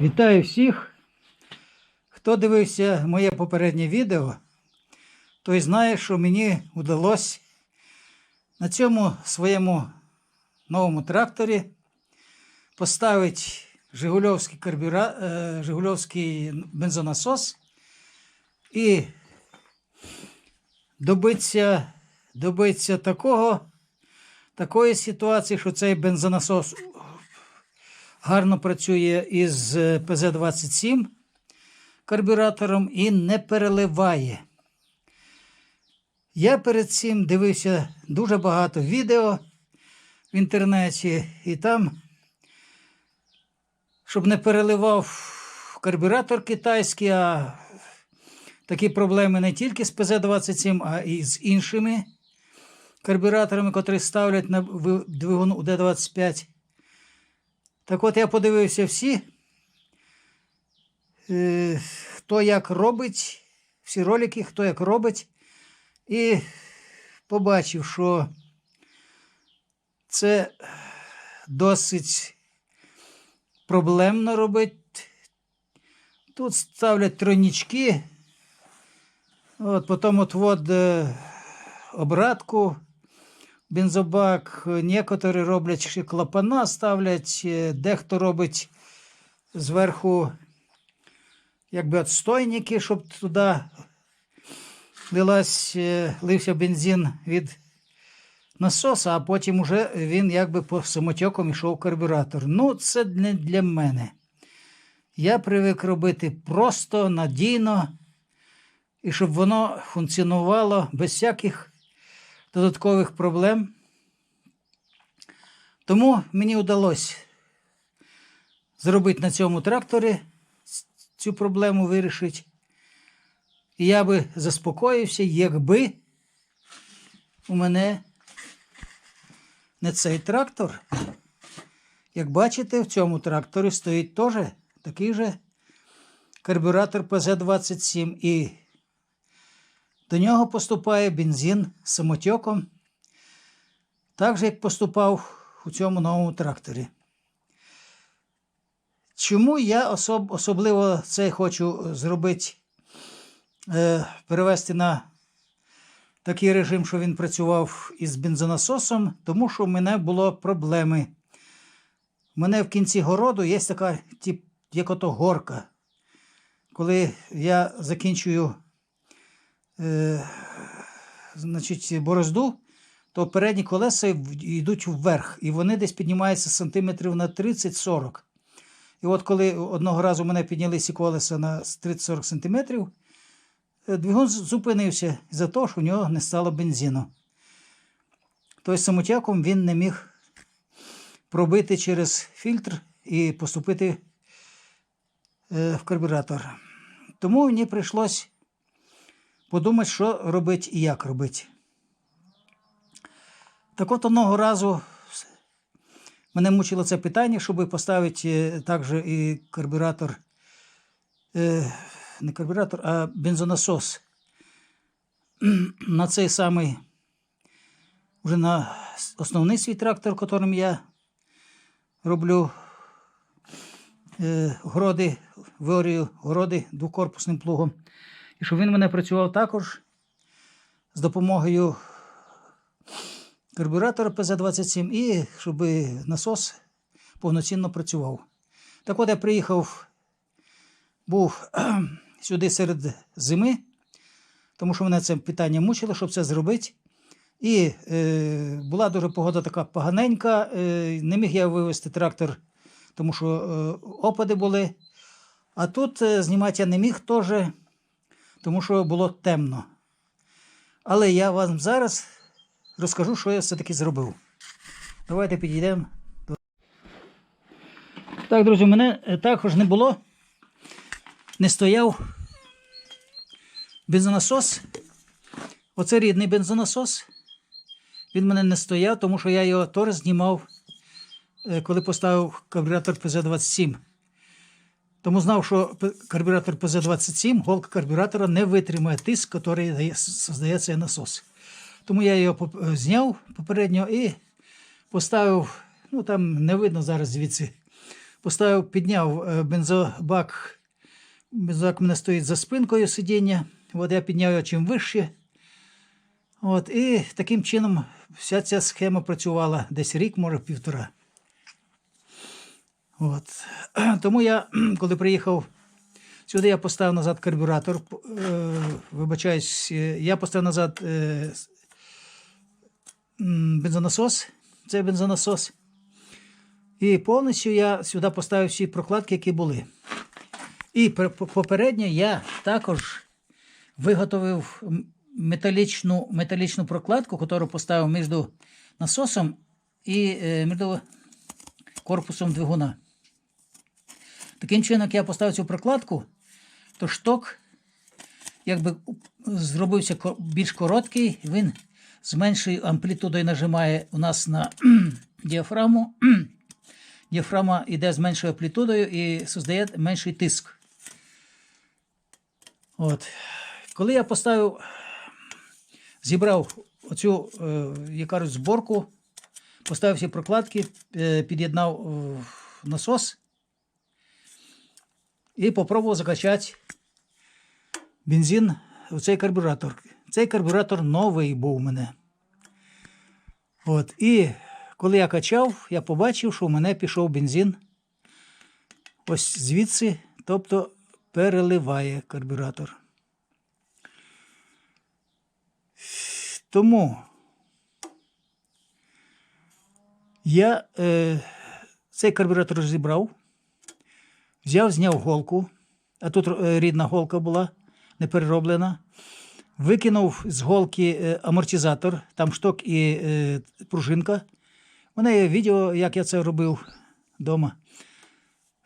Вітаю всіх. Хто дивився моє попереднє відео, той знає, що мені вдалося на цьому своєму новому тракторі поставити Жигульовський, карбюра... е, Жигульовський бензонасос і добитися, добитися такого, такої ситуації, що цей бензонасос гарно працює із е, ПЗ-27 карбюратором і не переливає. Я перед цим дивився дуже багато відео в інтернеті, і там, щоб не переливав карбюратор китайський, а такі проблеми не тільки з ПЗ-27, а і з іншими карбюраторами, котрі ставлять на ви- двигун УД-25. Так от я подивився всі, е, хто як робить, всі ролики, хто як робить, і побачив, що це досить проблемно робити. Тут ставлять тройнички, от, потім отвод е, обратку, бензобак, некоторі роблять клапана ставлять, е, дехто робить зверху якби отстойники, щоб туди лилась, е, лився бензин від насоса, а потім уже він якби по самотьоком йшов карбюратор. Ну, це не для мене. Я привик робити просто, надійно, і щоб воно функціонувало без всяких додаткових проблем. Тому мені вдалося зробити на цьому тракторі цю проблему вирішити. І я би заспокоївся, якби у мене не цей трактор. Як бачите, в цьому тракторі стоїть теж такий же карбюратор ПЗ-27 і до нього поступає бензин самотьоком, так же, як поступав у цьому новому тракторі. Чому я особ, особливо це хочу зробити, е, перевести на такий режим, що він працював із бензонасосом, тому що в мене було проблеми. У мене в кінці городу є така, тип, як ото горка. Коли я закінчую е, значить, борозду, то передні колеса йдуть вверх, і вони десь піднімаються сантиметрів на 30-40. І от коли одного разу мене піднялися колеса на 30-40 сантиметрів, е, двигун зупинився за те, що у нього не стало бензину. Тобто самотяком він не міг пробити через фільтр і поступити е, в карбюратор. Тому мені прийшлось подумати, що робити і як робити. Так от одного разу мене мучило це питання, щоб поставити е, також і карбюратор, е, не карбюратор, а бензонасос на цей самий, вже на основний свій трактор, яким я роблю е, городи, виорюю городи двокорпусним плугом. І щоб він мене працював також з допомогою карбюратора ПЗ-27 і щоб насос повноцінно працював. Так от я приїхав, був сюди серед зими, тому що мене це питання мучило, щоб це зробити. І е, була дуже погода така поганенька, е, не міг я вивезти трактор, тому що е, опади були. А тут е, знімати я не міг теж, тому що було темно. Але я вам зараз розкажу, що я все-таки зробив. Давайте підійдемо. до- Так, друзі, мене е, також не було, не стояв бензонасос. Оце рідний бензонасос. Він мене не стояв, тому що я його теж знімав, е, коли поставив карбюратор ПЗ-27. Тому знав, що карбюратор ПЗ-27, голка карбюратора не витримає тиск, який создає цей насос. Тому я його е, зняв попередньо і поставив, ну там не видно зараз звідси поставив, підняв е, бензобак. Бензобак мене стоїть за спинкою сидіння. От я підняв його чим вище. От, і таким чином вся ця схема працювала десь рік, може півтора. От. Тому я, коли приїхав сюди, я поставив назад карбюратор. Е, вибачаюсь, е, я поставив назад е, бензонасос. Це бензонасос. І повністю я сюди поставив всі прокладки, які були. І попередньо я також виготовив металічну, металічну прокладку, яку поставив між насосом і між корпусом двигуна. Таким чином, як я поставив цю прокладку, то шток якби зробився більш короткий, він з меншою амплітудою нажимає у нас на діафраму. Діафрама йде з меншою амплітудою і создає менший тиск. От. Коли я поставив, зібрав оцю е, як кажуть, зборку, поставив всі прокладки, е, під'єднав е, насос і попробував закачати бензин в цей карбюратор. Цей карбюратор новий був у мене. От. І коли я качав, я побачив, що у мене пішов бензин ось звідси, тобто переливає карбюратор. Тому я е, цей карбюратор розібрав, взяв, зняв голку, а тут е, рідна голка була, не перероблена. Викинув з голки е, амортизатор, там шток і е, пружинка. У мене є відео, як я це робив вдома.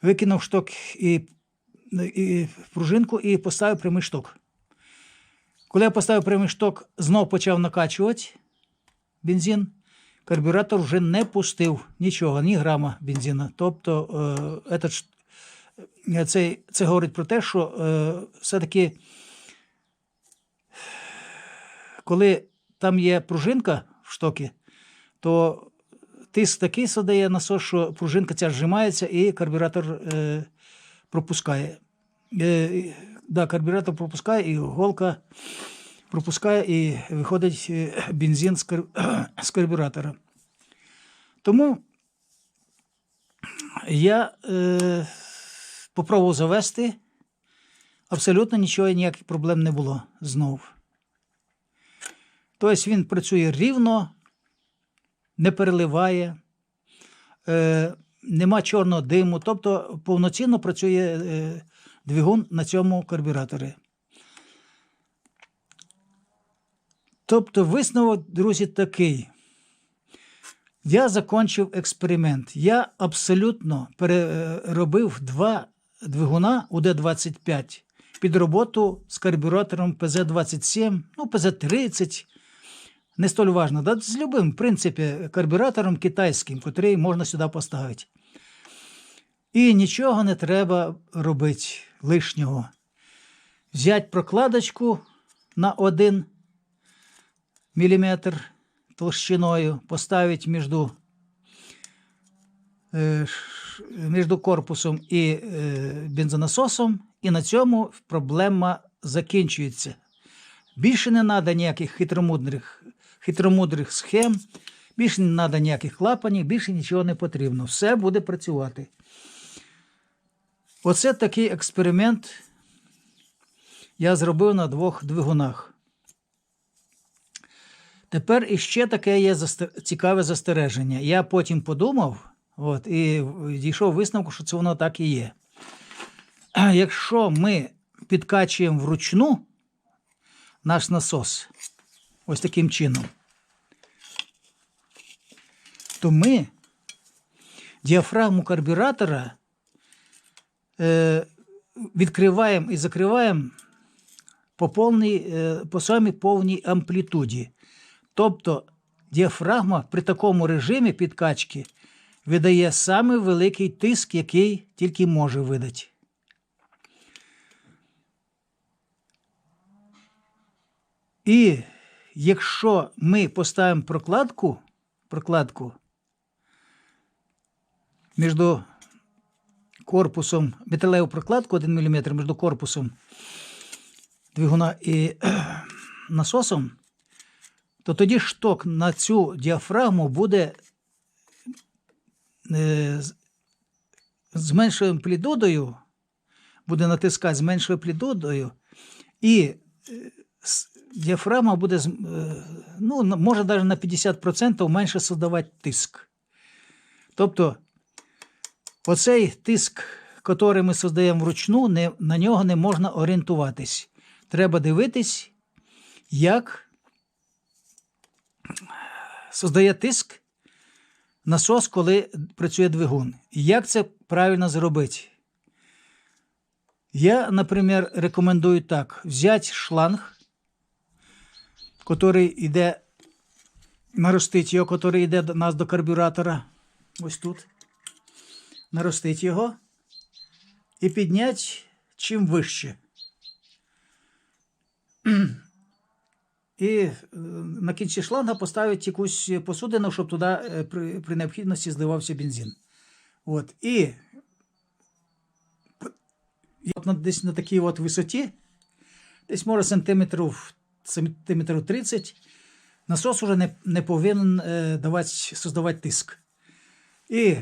Викинув шток і, і пружинку і поставив прямий шток. Коли я поставив прямий шток, знов почав накачувати бензин, карбюратор вже не пустив нічого, ні грама бензина. Тобто, этот, це, це говорить про те, що е, все-таки, коли там є пружинка в штокі, то тиск такий задає насос, що пружинка ця зжимається і карбюратор е, пропускає. Е, да, карбюратор пропускає, і голка пропускає, і виходить е, бензин з, кар... з карбюратора. Тому я е, попробував завести. Абсолютно нічого, ніяких проблем не було знов. Тобто він працює рівно, не переливає, е, нема чорного диму, тобто повноцінно працює е, двигун на цьому карбюраторі. Тобто, висновок, друзі, такий. Я закінчив експеримент. Я абсолютно переробив два двигуна УД-25 під роботу з карбюратором ПЗ-27, ну, ПЗ-30. Не столь важно. Да, з любим, в принципі, карбюратором китайським, який можна сюди поставити. І нічого не треба робити лишнього. Взяти прокладочку на 1 мм толщиною, поставити між, е, між корпусом і е, бензонасосом, і на цьому проблема закінчується. Більше не треба ніяких хитромудрих, хитромудрих схем, більше не треба ніяких клапанів, більше нічого не потрібно. Все буде працювати. Оце такий експеримент я зробив на двох двигунах. Тепер іще таке є цікаве застереження. Я потім подумав от, і дійшов висновку, що це воно так і є. Якщо ми підкачуємо вручну наш насос ось таким чином, то ми діафрагму карбюратора е, відкриваємо і закриваємо по, повній, е, по самій повній амплітуді. Тобто діафрагма при такому режимі підкачки видає самий великий тиск, який тільки може видати. І якщо ми поставимо прокладку, прокладку між корпусом металеву прокладку 1 мм між корпусом двигуна і насосом, то тоді шток на цю діафрагму буде з- з меншою амплітудою, буде натискати з меншою амплітудою, і е, діафрагма буде, е, ну, може навіть на 50% менше создавати тиск. Тобто, оцей тиск, який ми создаємо вручну, не, на нього не можна орієнтуватись. Треба дивитись, як создає тиск насос, коли працює двигун. І як це правильно зробити? Я, наприклад, рекомендую так: взяти шланг, який йде, наростити його, який йде до нас до карбюратора. Ось тут. Наростити його і підняти чим вище. І е, на кінці шланга поставити якусь посудину, щоб туди е, при, при необхідності зливався бензин. От. І от десь на такій от висоті, десь може сантиметрів, сантиметрів 30, насос уже не, не повинен е, давати, создавати тиск. І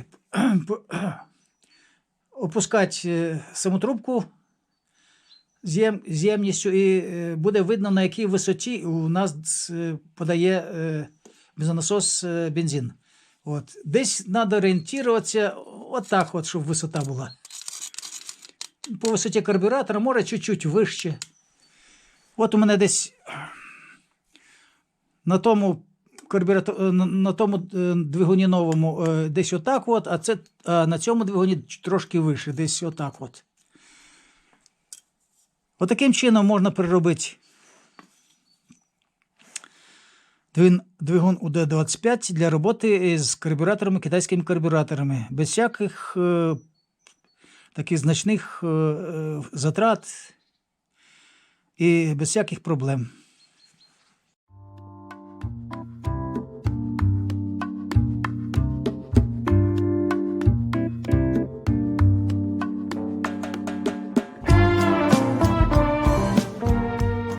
опускати е, саму трубку з єм- ємністю, і е, буде видно, на якій висоті у нас е, подає е, бензонасос бензин. От. Десь треба орієнтуватися отак, от, щоб висота була. По висоті карбюратора, може чуть-чуть вище. От у мене десь на тому карбюратор, на, тому двигуні новому десь отак, от, а це а на цьому двигуні трошки вище, десь отак. От. Отаким чином можна переробити двигун УД-25 для роботи з карбюраторами, китайськими карбюраторами, без всяких е, таких значних е, е, затрат і без всяких проблем.